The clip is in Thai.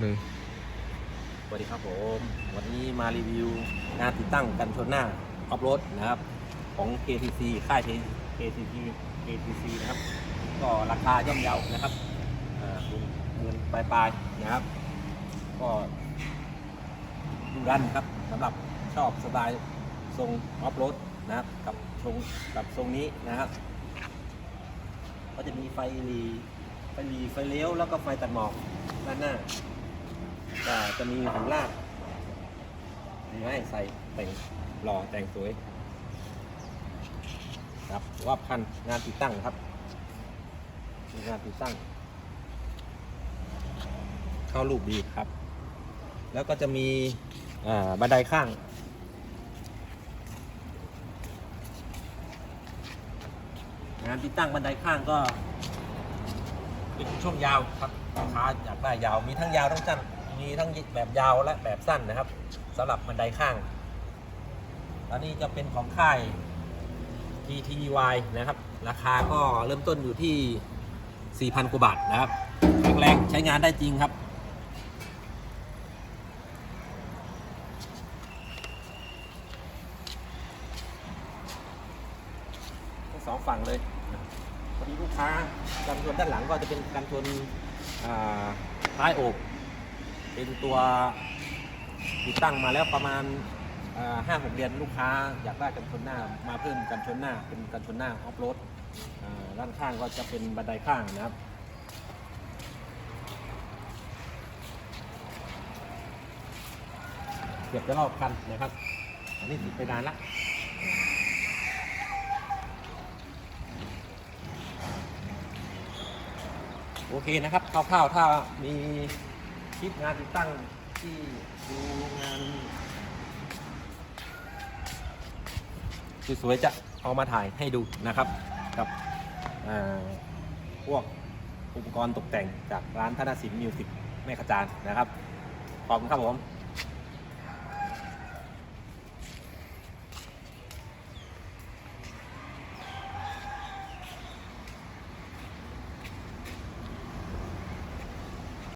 หนึ่งสวัสดีครับผม วันนี้มารีวิวงานติดตั้งกันชนหน้าออฟโรดนะครับ ของ KTC ค่าย KTC KTC นะครับ ก็ราคาย่อมเยานะครับอ่าเงินปลายๆนะครับ ก็ดูรันครับสำหรับชอบสไตล์ทรงออฟโรดนะครับกับทรงกับทรงนี้นะครับ ก็จะมีไฟหลีไฟหลีไฟเลี้ยวแล้วก็ไฟตัดหมอกด้านหน้า จะมีหูลากมีให้ใส่แต่งหล่อแต่งสวย ครับว่าพันงานติดตั้งครับมีงานติดตั้ง เข้ารูปดีครับ แล้วก็จะมีบันไดข้างงานติดตั้งบันไดข้างก็เป็นช่วงยาวครับลูกค้าอยากได้ยาวมีทั้งยาวทั้งสั้น มีทั้งแบบยาวและแบบสั้นนะครับสำหรับบันไดข้าง อันนี้จะเป็นของค่าย GTY นะครับ ราคาก็เริ่มต้นอยู่ที่ 4,000 กว่าบาทนะครับแข็งแรงใช้งานได้จริงครับ ทั้งสองฝั่งเลยพอดีลูกค้ากันชนด้านหลังก็จะเป็นกันชนท้ายโอบ เป็นตัวติดตั้งมาแล้วประมาณห้าหกเดือนลูกค้าอยากได้กันชนหน้ามาเพิ่มกันชนหน้าเป็นกันชนหน้าออฟโรดด้านข้างก็จะเป็นบันไดข้างนะครับเกือบจะรอบคันนะครับ อันนี้ติดไปนานละโอเคนะครับคร่าวๆถ้ามี คลิปงานติดตั้งที่ดูงานสวยๆจะเอามาถ่ายให้ดูนะครับกับพวกอุปกรณ์ตกแต่งจากร้านธนสินมิวสิกแม่ขจานนะครับ ขอบคุณครับผม